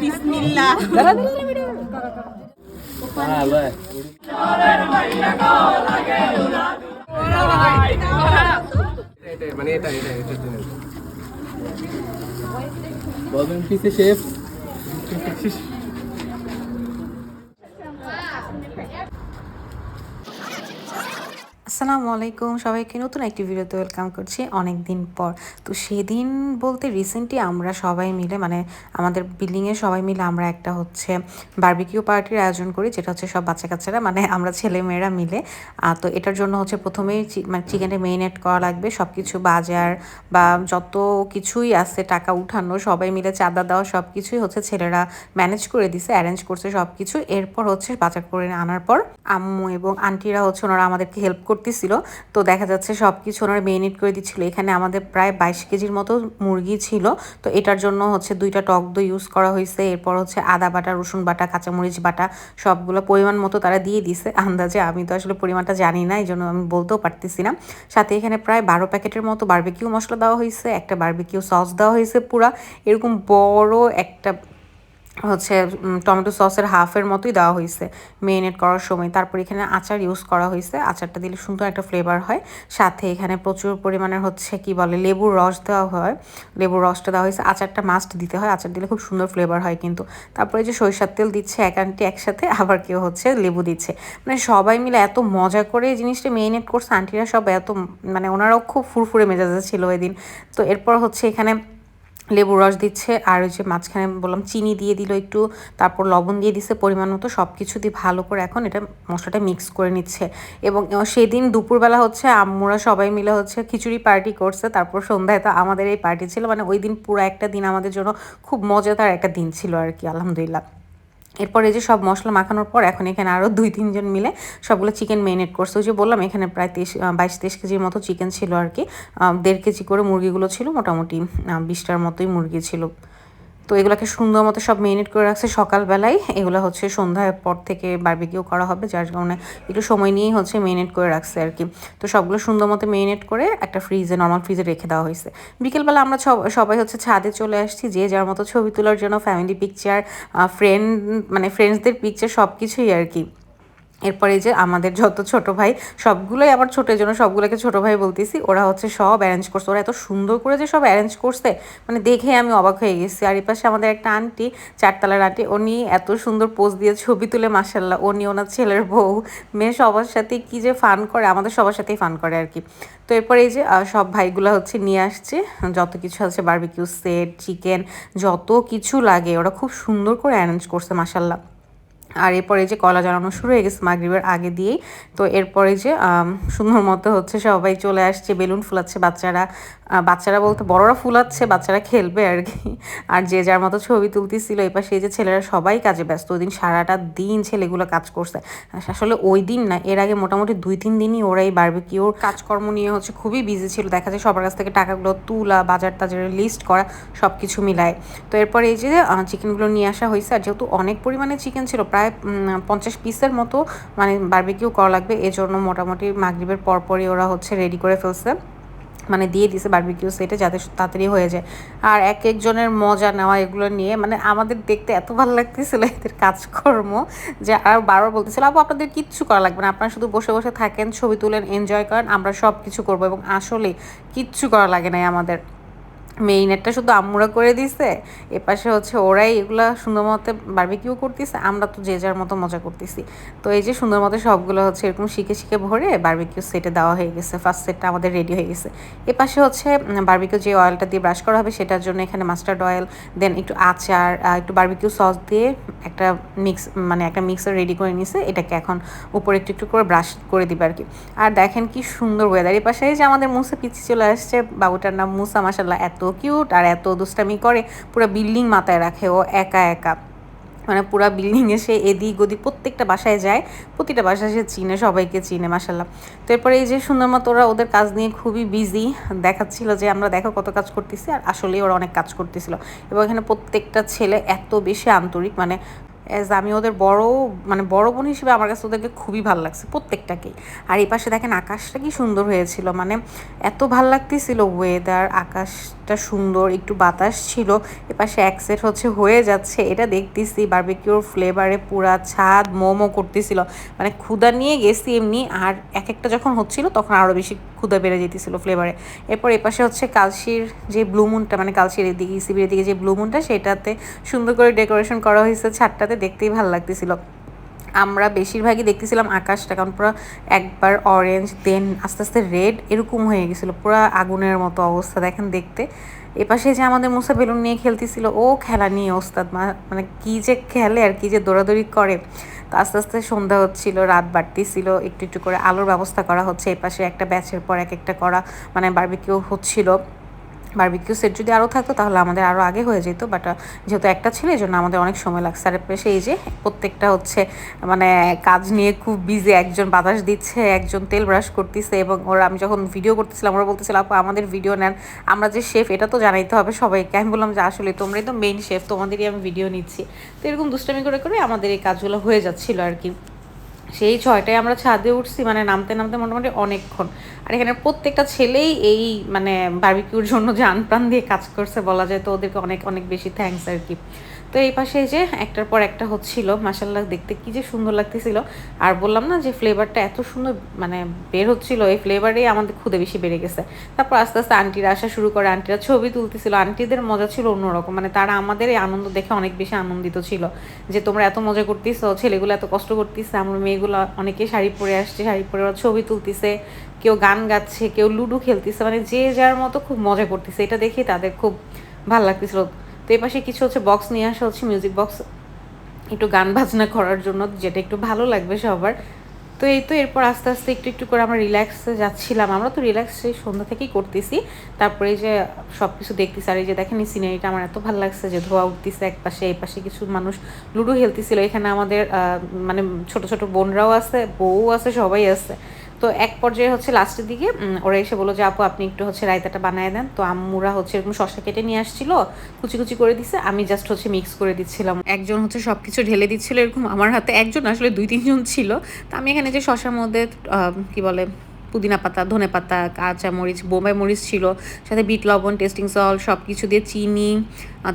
বিসমিল্লাহ। মানে এটা এটা এটা বলবেন পিসে শেফ? আসসালামু আলাইকুম। সবাইকে নতুন একটি ভিডিওতে ওয়েলকাম করছি অনেক দিন পর। তো সেদিন বলতে রিসেন্টলি আমরা সবাই মিলে মানে আমাদের বিল্ডিংয়ে সবাই মিলে আমরা একটা হচ্ছে বার্বিকিউ পার্টির আয়োজন করি, যেটা হচ্ছে সব বাচ্চা কাচ্চারা মানে আমরা ছেলে মেয়েরা মিলে। তো এটার জন্য হচ্ছে প্রথমেই মানে চিকেনটা মেরিনেট করা লাগবে। সব কিছু বাজার বা যত কিছুই আছে, টাকা উঠানো, সবাই মিলে চাঁদা দেওয়া সব কিছুই হচ্ছে ছেলেরা ম্যানেজ করে দিছে অ্যারেঞ্জ করছে সব কিছু এরপর হচ্ছে বাজার করে আনার পর আম্মু এবং আন্টিরা হচ্ছে ওনারা আমাদেরকে হেল্প করতেছিল তো দেখা যাচ্ছে সব কিছু ওনারা মেরিনেট করে দিচ্ছিল। এখানে আমাদের প্রায় বাইশ কেজির মতো মুরগি ছিল। তো এটার জন্য হচ্ছে দুইটা টক দই ইউজ করা হয়েছে। এরপর হচ্ছে আদা বাটা, রসুন বাটা, কাঁচামরিচ বাটা সবগুলো পরিমাণ মতো তারা দিয়ে দিছে। আন্দাজে আমি তো আসলে পরিমাণটা জানি না এই জন্য আমি বলতেও পারতেছি না। সাথে এখানে প্রায় বারো প্যাকেটের মতো বারবিকিউ মশলা দেওয়া হয়েছে। একটা বারবিকিউ সস দেওয়া হয়েছে পুরা। এরকম বড় একটা হচ্ছে টমেটো সসের হাফের মতোই দেওয়া হয়েছে মেরিনেট করার সময়। তারপর এখানে আচার ইউজ করা হয়েছে আচারটা দিলে সুন্দর একটা ফ্লেভার হয়। সাথে এখানে প্রচুর পরিমাণের হচ্ছে, কি বলে, লেবুর রস দেওয়া হয়। লেবুর রসটা দেওয়া হয়েছে আচারটা মাস্ট দিতে হয়। আচার দিলে খুব সুন্দর ফ্লেভার হয় কিন্তু। তারপরে যে সরিষার তেল দিচ্ছে, এক আন্টি একসাথে, আবার কেউ হচ্ছে লেবু দিচ্ছে। মানে সবাই মিলে এত মজা করে এই জিনিসটা মেরিনেট করছে। আন্টিরা সব এত মানে ওনারাও খুব ফুরফুরে মেজাজে ছিল ওই দিন। তো এরপর হচ্ছে এখানে লেবুর রস দিচ্ছে, আর ওই যে মাঝখানে বললাম চিনি দিয়ে দিল একটু, তারপর লবণ দিয়ে দিছে পরিমাণ মতো সব কিছু দিয়ে ভালো করে এখন এটা মশলাটা মিক্স করে নিচ্ছে। এবং সেদিন দুপুরবেলা হচ্ছে আম্মুরা সবাই মিলে হচ্ছে খিচুড়ি পার্টি করছে, তারপর সন্ধ্যায় তো আমাদের এই পার্টি ছিল মানে ওই দিন পুরো একটা দিন আমাদের জন্য খুব মজাদার একটা দিন ছিল আর কি, আলহামদুলিল্লাহ। এরপর এই যে সব মশলা মাখানোর পর এখন এখানে আরও দুই, তিনজন মিলে সবগুলো চিকেন মেরিনেট করছে। ওই যে বললাম, এখানে প্রায় তেইশ বাইশ, তেইশ কেজির মতো চিকেন ছিল আর কি। দেড় কেজি করে মুরগিগুলো ছিল, মোটামুটি বিশটার মতোই মুরগি ছিল। তো এগুলোকে সুন্দর মতো সব মেরিনেট করে রাখছে সকালবেলায়। এগুলো হচ্ছে সন্ধ্যার পর থেকে বারবিকিউ করা হবে, যার কারণে একটু সময় নিয়েই হচ্ছে মেরিনেট করে রাখছে আর কি। তো সবগুলো সুন্দর মতো মেরিনেট করে একটা ফ্রিজে নর্মাল ফ্রিজে রেখে দেওয়া হয়েছে। বিকেলবেলা আমরা সবাই হচ্ছে ছাদে চলে আসছি, যে যার মতো ছবি তোলার জন্য ফ্যামিলি পিকচার ফ্রেন্ড মানে ফ্রেন্ডসদের পিকচার সব কিছুই আর কি। এরপরে যে আমাদের যত ছোট ভাই, সবগুলোই আবার ছোটের জন্য সবগুলোকে ছোট ভাই বলতেছি। ওরা হচ্ছে সব অ্যারেঞ্জ করছে। ওরা এত সুন্দর করে যে সব অ্যারেঞ্জ করছে মানে দেখে আমি অবাক হয়ে গেছি। আর এই পাশে আমাদের একটা আন্টি চারতলার আন্টি উনি এত সুন্দর পোজ দিয়ে ছবি তুলে মাসাল্লাহ উনি ওনার ছেলের বউ। মেয়ে সবার সাথে কি যে ফান করে, আমাদের সবার সাথেই ফান করে আর কি। তো এরপরে এই যে সব ভাইগুলো হচ্ছে নিয়ে আসছে। যত কিছু আছে বারবিকিউ সেট চিকেন যত কিছু লাগে, ওরা খুব সুন্দর করে অ্যারেঞ্জ করছে মাসাল্লাহ আর এরপরে যে কলা জ্বালানো শুরু হয়ে গেছে মাগরিবের আগে দিয়েই, তো এরপরে যে সুন্দর মতো হচ্ছে সবাই চলে আসছে, বেলুন ফুলাচ্ছে বাচ্চারা বাচ্চারা বলতে বড়রা ফুলাচ্ছে, বাচ্চারা খেলবে আর কি। আর যে যার মতো ছবি তুলতেছিল এবার সেই যে ছেলেরা সবাই কাজে ব্যস্ত, ওই দিন সারাটা দিন ছেলেগুলো কাজ করছে। আসলে ওই দিন না, এর আগে মোটামুটি দুই, তিন দিনই ওরা এই বারবিকিউর কাজকর্ম নিয়ে হচ্ছে খুবই বিজি ছিল। দেখা যায় সবার কাছ থেকে টাকাগুলো তুলা, বাজার টাজারের লিস্ট করা সব কিছু মিলায়। তো এরপর এই যে চিকেনগুলো নিয়ে আসা হয়েছে, আর যেহেতু অনেক পরিমাণে চিকেন ছিল, প্রায় উম, পঞ্চাশ পিসের মতো মানে বারবিকিউ করা লাগবে। এজন্য মোটামুটি মাগরিবের পরপরই ওরা হচ্ছে রেডি করে ফেলছে। মানে দিয়ে দিছে বারবিকিউ সেটে যাতে তাড়াতাড়ি হয়ে যায়। আর এক একজনের মজা নেওয়া এগুলো নিয়ে মানে আমাদের দেখতে এত ভালো লাগতেছিল এদের কাজকর্ম যে আর বারবার বলতেছিল আপু আপনাদের কিচ্ছু করা লাগবে না। আপনারা শুধু বসে বসে থাকেন ছবি তুলেন এনজয় করেন আমরা সব কিছু করব এবং আসলে কিচ্ছু করা লাগে নাই আমাদের। মেইনেরটা শুধু আম্মুরা করে দিছে, এপাশে হচ্ছে ওরাই এগুলা সুন্দর মতো বারবিকিউ করতেছে, আমরা তো যে যার মতো মজা করতেছি। তো এই যে সুন্দর মতো সবগুলো হচ্ছে এরকম শিখে শিখে ভরে বারবিকিউ সেটে দেওয়া হয়ে গেছে ফার্স্ট সেটটা আমাদের রেডি হয়ে গেছে। এপাশে হচ্ছে বারবিকিউ যে অয়েলটা দিয়ে ব্রাশ করা হবে সেটার জন্য এখানে মাস্টার্ড অয়েল দেন একটু আচার একটু বারবিকিউ সস দিয়ে একটা মিক্স মানে একটা মিক্সার রেডি করে নিছে, এটাকে এখন উপরে একটু একটু করে ব্রাশ করে দিবে আর কি আর দেখেন কি সুন্দর ওয়েদার এই পাশে এই যে আমাদের মুসা পিছিয়ে চলে আসছে, বাবুটার নাম মুসা মাসাল্লাহ এত কিউট আর এত দুষ্টামি করে, পুরো বিল্ডিং মাথায় রাখে ও একা একা। মানে পুরা বিল্ডিং এসে এদিক ওদিক প্রত্যেকটা বাসায় যায়, প্রতিটা বাসায় সে চিনে, সবাইকে চিনে মাসাল্লাহ তো এরপরে এই যে সুন্দর মতো ওরা ওদের কাজ নিয়ে খুবই বিজি দেখাচ্ছিল যে আমরা দেখো কত কাজ করতেছি আর আসলেই ওরা অনেক কাজ করতেছিল। এবং এখানে প্রত্যেকটা ছেলে এত বেশি আন্তরিক মানে অ্যাজ আমি ওদের বড় মানে বড় বোন হিসেবে আমার কাছে ওদেরকে খুবই ভালো লাগছে প্রত্যেকটাকেই। আর এই পাশে দেখেন আকাশটা কি সুন্দর হয়েছিল মানে এত ভালো লাগতেছিল ওয়েদার আকাশটা সুন্দর, একটু বাতাস ছিল এপাশে এক সেট হচ্ছে হয়ে যাচ্ছে, এটা দেখতেছি বারবিকিউর ফ্লেভারে পুরা ছাদ মোমো করতেছিল মানে ক্ষুদা নিয়ে গেছি এমনি, আর এক একটা যখন হচ্ছিল তখন আরও বেশি ক্ষুদা বেড়ে যেতেছিল ফ্লেভারে এরপর এপাশে হচ্ছে কালশির যে ব্লুমুনটা মানে কালশির এদিকে সিবির দিকে যে ব্লুমুনটা সেটাতে সুন্দর করে ডেকোরেশন করা হয়েছে, ছাদটাতে দেখতেই ভালো লাগতেছিল। আমরা বেশিরভাগই দেখতেছিলাম আকাশটা, কারণ পুরো একবার অরেঞ্জ দেন আস্তে আস্তে রেড এরকম হয়ে গেছিল, পুরো আগুনের মতো অবস্থা, দেখেন দেখতে। এপাশে যে আমাদের মুসা বেলুন নিয়ে খেলতেছিল, ও খেলা নিয়ে ওস্তাদ মানে কি যে খেলে আর কি যে দৌড়াদৌড়ি করে। তো আস্তে আস্তে সন্ধ্যা হচ্ছিল, রাত বাড়তেছিল, একটু একটু করে আলোর ব্যবস্থা করা হচ্ছে, এপাশে একটা ব্যাচের পর এক একটা করা মানে বারবিকিউ হচ্ছিল। বারবিকিউ সেট যদি আরও থাকতো, তাহলে আমাদের আরও আগে হয়ে যেত। বাট যেহেতু একটা ছিল এই জন্য আমাদের অনেক সময় লাগছে। আর এপাশে এই যে প্রত্যেকটা হচ্ছে মানে কাজ নিয়ে খুব বিজি একজন বাতাস দিচ্ছে, একজন তেল ব্রাশ করতেছে এবং ওরা, আমি যখন ভিডিও করতেছিলাম, ওরা বলতেছিল, আপু, আমাদের ভিডিও নেন। আমরা যে শেফ এটা তো জানাইতে হবে সবাইকে। আমি বললাম যে, আসলে তোমরাই তো মেইন শেফ তোমাদেরই আমি ভিডিও নিচ্ছি। তো এরকম দুষ্টামি করে করে আমাদের এই কাজগুলো হয়ে যাচ্ছিল আর কি। সেই ছয়টায় আমরা ছাদে উঠছি মানে নামতে নামতে মোটামুটি অনেকক্ষণ। আর এখানে প্রত্যেকটা ছেলেই এই মানে বার্বিকিউর জন্য যান প্রাণ দিয়ে কাজ করছে বলা যায়, তো ওদেরকে অনেক অনেক বেশি থ্যাংকস আর কি। তো এই পাশে যে একটার পর একটা হচ্ছিল মাসাল্লাহ দেখতে কি যে সুন্দর লাগতেছিল। আর বললাম না যে ফ্লেভারটা এত সুন্দর মানে বের হচ্ছিল, এই ফ্লেভারেই আমাদের খুদে বেশি বেড়ে গেছে। তারপর আস্তে আস্তে আন্টিরা আসা শুরু করে আন্টিরা ছবি তুলতেছিল আন্টিদের মজা ছিল অন্যরকম। মানে তারা আমাদের এই আনন্দ দেখে অনেক বেশি আনন্দিত ছিল যে তোমরা এত মজা করতেছো, ছেলেগুলো এত কষ্ট করতেছে, আমরা মেয়েগুলো অনেকে শাড়ি পরে আসছে, শাড়ি পরে ওরা ছবি তুলতেছে, কেউ গান গাচ্ছে, কেউ লুডো খেলতেছে মানে যে যার মতো খুব মজা করতেছে। এটা দেখে তাদের খুব ভালো লাগতেছিল। তো এই পাশে কিছু হচ্ছে বক্স নিয়ে আসা হচ্ছে মিউজিক বক্স একটু গান বাজনা করার জন্য, যেটা একটু ভালো লাগবে সবার। তো এই তো এরপর আস্তে আস্তে একটু একটু করে আমরা রিল্যাক্সে যাচ্ছিলাম। আমরা তো রিল্যাক্স সেই সন্ধ্যা থেকেই করতেছি। তারপরে যে সব কিছু দেখতেছি, আর এই যে দেখেন এই সিনারিটা আমার এত ভালো লাগছে যে ধোয়া উঠতেছে এক পাশে, এই পাশে কিছু মানুষ লুডো খেলতেছিল। এখানে আমাদের মানে ছোট ছোট বোনরাও আছে, বউও আছে, সবাই আছে। তো এক পর্যায়ে হচ্ছে লাস্টের দিকে ওরা এসে বলো যে, আপু, আপনি একটু হচ্ছে রায়তাটা বানায় দেন। তো আম্মুরা হচ্ছে এরকম শশা কেটে নিয়ে আসছিল, কুচি কুচি করে দিছে। আমি জাস্ট হচ্ছে মিক্স করে দিচ্ছিলাম। একজন হচ্ছে সব কিছু ঢেলে দিচ্ছিল এরকম। আমার হাতে একজন, আসলে দুই, তিনজন ছিল। তো আমি এখানে যে শশার মধ্যে কী বলে পুদিনা পাতা, ধনে পাতা, কাঁচা মরিচ, বোম্বাই মরিচ ছিল, সাথে বিট লবণ টেস্টিং সল্ট সব কিছু দিয়ে চিনি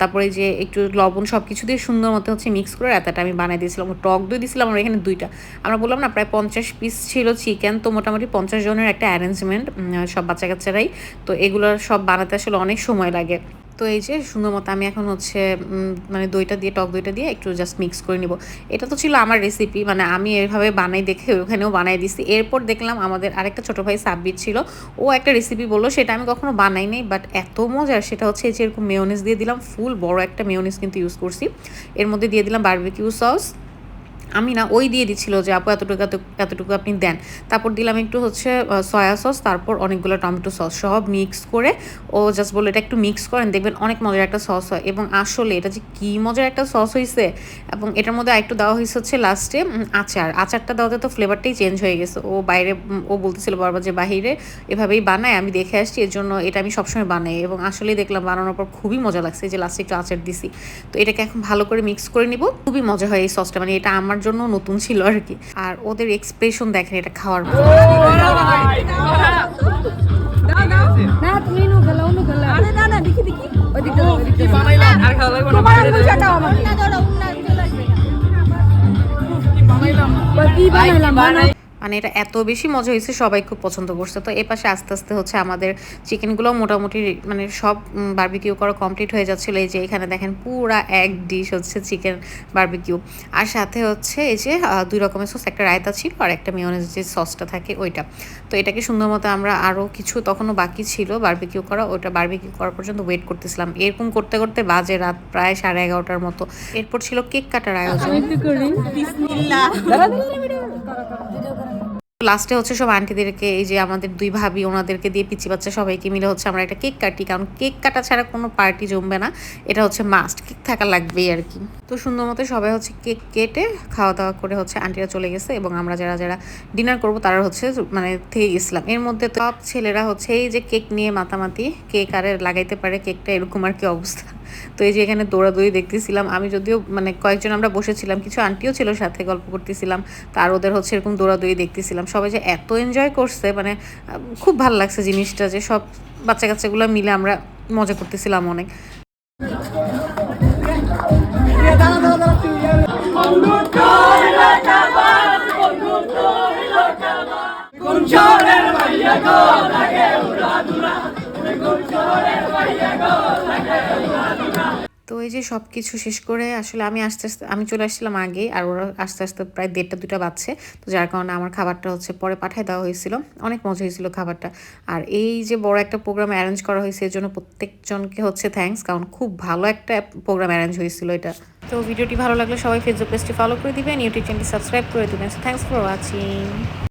তারপরে যে একটু লবণ সব কিছু দিয়ে সুন্দর মতো হচ্ছে মিক্স করে রাতাটা আমি বানিয়ে দিয়েছিলাম। টক দই দিয়েছিলাম আমরা এখানে দুইটা। আমরা বললাম না, প্রায় পঞ্চাশ পিস ছিল চিকেন তো মোটামুটি পঞ্চাশ জনের একটা অ্যারেঞ্জমেন্ট সব বাচ্চা কাচ্চারাই তো এগুলো সব বানাতে আসলে অনেক সময় লাগে। তো এই যে সুন্দর মতো আমি এখন হচ্ছে মানে দইটা দিয়ে, টক দইটা দিয়ে একটু জাস্ট মিক্স করে নিব। এটা তো ছিল আমার রেসিপি মানে আমি এভাবে বানাই দেখে ওখানেও বানাই দিছি। এরপর দেখলাম আমাদের আরেকটা ছোটো ভাই সাব্বির ছিল, ও একটা রেসিপি বলল, সেটা আমি কখনো বানাই নাই বাট এত মজার, সেটা হচ্ছে এই যে এরকম মেয়োনিজ দিয়ে দিলাম ফুল বড় একটা মেয়োনিজ কিন্তু ইউজ করছি। এর মধ্যে দিয়ে দিলাম বারবিকিউ সস আমি না ওই দিয়ে দিচ্ছিল যে, আপু, এতটুকু, এত- এতটুকু আপনি দেন। তারপর দিলাম একটু হচ্ছে সয়া সস, তারপর অনেকগুলো টমেটো সস সব মিক্স করে, ও জাস্ট বলে এটা একটু মিক্স করেন, দেখবেন অনেক মজার একটা সস হয়। এবং আসলে এটা যে কী মজার একটা সস হয়েছে এবং এটার মধ্যে আরেকটু দেওয়া হয়েছে হচ্ছে লাস্টে আচার। আচারটা দেওয়াতে তো ফ্লেভারটাই চেঞ্জ হয়ে গেছে। ও বাইরে ও বলতেছিল বারবার যে, বাহিরে এভাবেই বানায়, আমি দেখে আসছি, এর জন্য এটা আমি সবসময় বানাই। এবং আসলেই দেখলাম বানানোর পর খুবই মজা লাগছে যে লাস্টে একটু আচার দিছি। তো এটাকে এখন ভালো করে মিক্স করে নিব। খুবই মজা হয় এই সসটা মানে এটা আমার জন্য নতুন ছিল আর কি। আর ওদের এক্সপ্রেশন দেখেন এটা খাওয়ার পর না তুমি নু গেলো নু গেলো। আরে না না দেখি দেখি। ওই দিকটা ওই দিকটা বানাইলাম আর খাওয়া লাগবে না তোমার আঙ্গুল চাটাও আমাকে কি বানাইলাম বানাই মানে এটা এত বেশি মজা হয়েছে সবাই খুব পছন্দ করছে তো এপাশে আস্তে আস্তে হচ্ছে আমাদের চিকেনগুলো মোটামুটি মানে সব বারবিকিউ করা কমপ্লিট হয়ে যাচ্ছিল এই যে এখানে দেখেন পুরা এক ডিশ হচ্ছে চিকেন বারবিকিউ আর সাথে হচ্ছে এই যে দুই রকমের সস একটা রায়তা ছিল আর একটা মেয়নেজ যে সসটা থাকে ওইটা তো এটাকে সুন্দর মতো আমরা আরও কিছু তখনও বাকি ছিল বার্বিকিউ করা ওইটা বার্বিকিউ করা পর্যন্ত ওয়েট করতেছিলাম এরকম করতে করতে বাজে রাত প্রায় সাড়ে এগারোটার মতো এরপর ছিল কেক কাটার আয়োজন লাস্টে হচ্ছে সব আন্টিদেরকে এই যে আমাদের দুই ভাবি, ওনাদেরকে দিয়ে পিচি বাচ্চা সবাইকে মিলে হচ্ছে আমরা একটা কেক কাটি। কারণ কেক কাটা ছাড়া কোনো পার্টি জমবে না। এটা হচ্ছে মাস্ট কেক থাকা লাগবেই আর কি। তো সুন্দর মতো সবাই হচ্ছে কেক কেটে খাওয়া দাওয়া করে হচ্ছে আন্টিরা চলে গেছে এবং আমরা যারা যারা ডিনার করব তারা হচ্ছে মানে থেকে গেছিলাম। এর মধ্যে সব ছেলেরা হচ্ছে এই যে কেক নিয়ে মাতামাতি, কেক আরে লাগাইতে পারে, কেকটা এরকম আর কি অবস্থা। তো এই যে এখানে দৌড়াদৌড়ি দেখতেছিলাম, আমি যদিও মানে কয়েকজন আমরা বসেছিলাম, কিছু আন্টিও ছিল সাথে গল্প করতেছিলাম, তার ওদের হচ্ছে এরকম দৌড়াদৌড়ি দেখতেছিলাম। সবাই যে এত এনজয় করছে মানে খুব ভালো লাগছে জিনিসটা যে সব বাচ্চা কাচ্চাগুলো মিলে আমরা মজা করতেছিলাম অনেক। তো এই যে সব কিছু শেষ করে আসলে আমি আস্তে আস্তে, আমি চলে আসছিলাম আগে আর ওরা আস্তে আস্তে প্রায় দেড়টা দুটা বাজছে। তো যার কারণে আমার খাবারটা হচ্ছে পরে পাঠিয়ে দেওয়া হয়েছিল। অনেক মজা হয়েছিল খাবারটা। আর এই যে বড় একটা প্রোগ্রাম অ্যারেঞ্জ করা হয়েছে, এর জন্য প্রত্যেকজনকে হচ্ছে থ্যাঙ্কস কারণ খুব ভালো একটা প্রোগ্রাম অ্যারেঞ্জ হয়েছিল এটা। তো ভিডিওটি ভালো লাগলে সবাই ফেসবুক পেজটি ফলো করে দিবেন ইউটিউব চ্যানেলটি সাবস্ক্রাইব করে দেবেন। Thanks for watching